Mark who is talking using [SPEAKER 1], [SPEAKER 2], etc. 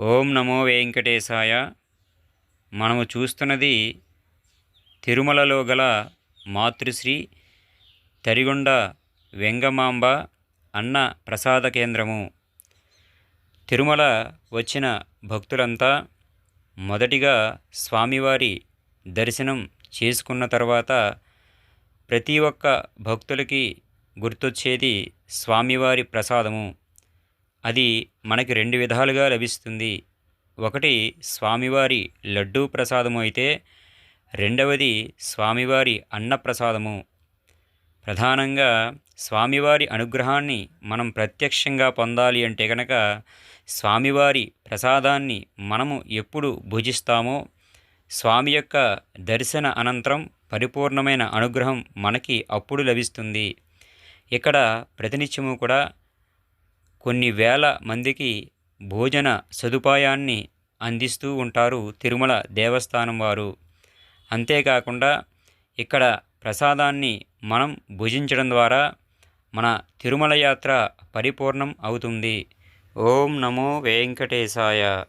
[SPEAKER 1] ఓం నమో వెంకటేశాయ. మనము చూస్తున్నది తిరుమలలో గల మాతృశ్రీ తరిగొండ వెంగమాంబ అన్న ప్రసాద కేంద్రము. తిరుమల వచ్చిన భక్తులంతా మొదటిగా స్వామివారి దర్శనం చేసుకున్న తర్వాత ప్రతి ఒక్క భక్తులకి గుర్తొచ్చేది స్వామివారి ప్రసాదము. అది మనకి రెండు విధాలుగా లభిస్తుంది. ఒకటి స్వామివారి లడ్డూ ప్రసాదము అయితే రెండవది స్వామివారి అన్నప్రసాదము ప్రధానంగా స్వామివారి అనుగ్రహాన్ని మనం ప్రత్యక్షంగా పొందాలి అంటే కనుక స్వామివారి ప్రసాదాన్ని మనము ఎప్పుడు భుజిస్తామో స్వామి యొక్క దర్శన అనంతరం పరిపూర్ణమైన అనుగ్రహం మనకి అప్పుడు లభిస్తుంది. ఇక్కడ ప్రతినిత్యము కూడా కొన్ని వేల మందికి భోజన సదుపాయాన్ని అందిస్తూ ఉంటారు తిరుమల దేవస్థానం వారు. అంతేకాకుండా ఇక్కడ ప్రసాదాన్ని మనం భుజించడం ద్వారా మన తిరుమల యాత్ర పరిపూర్ణం అవుతుంది. ఓం నమో వెంకటేశాయ.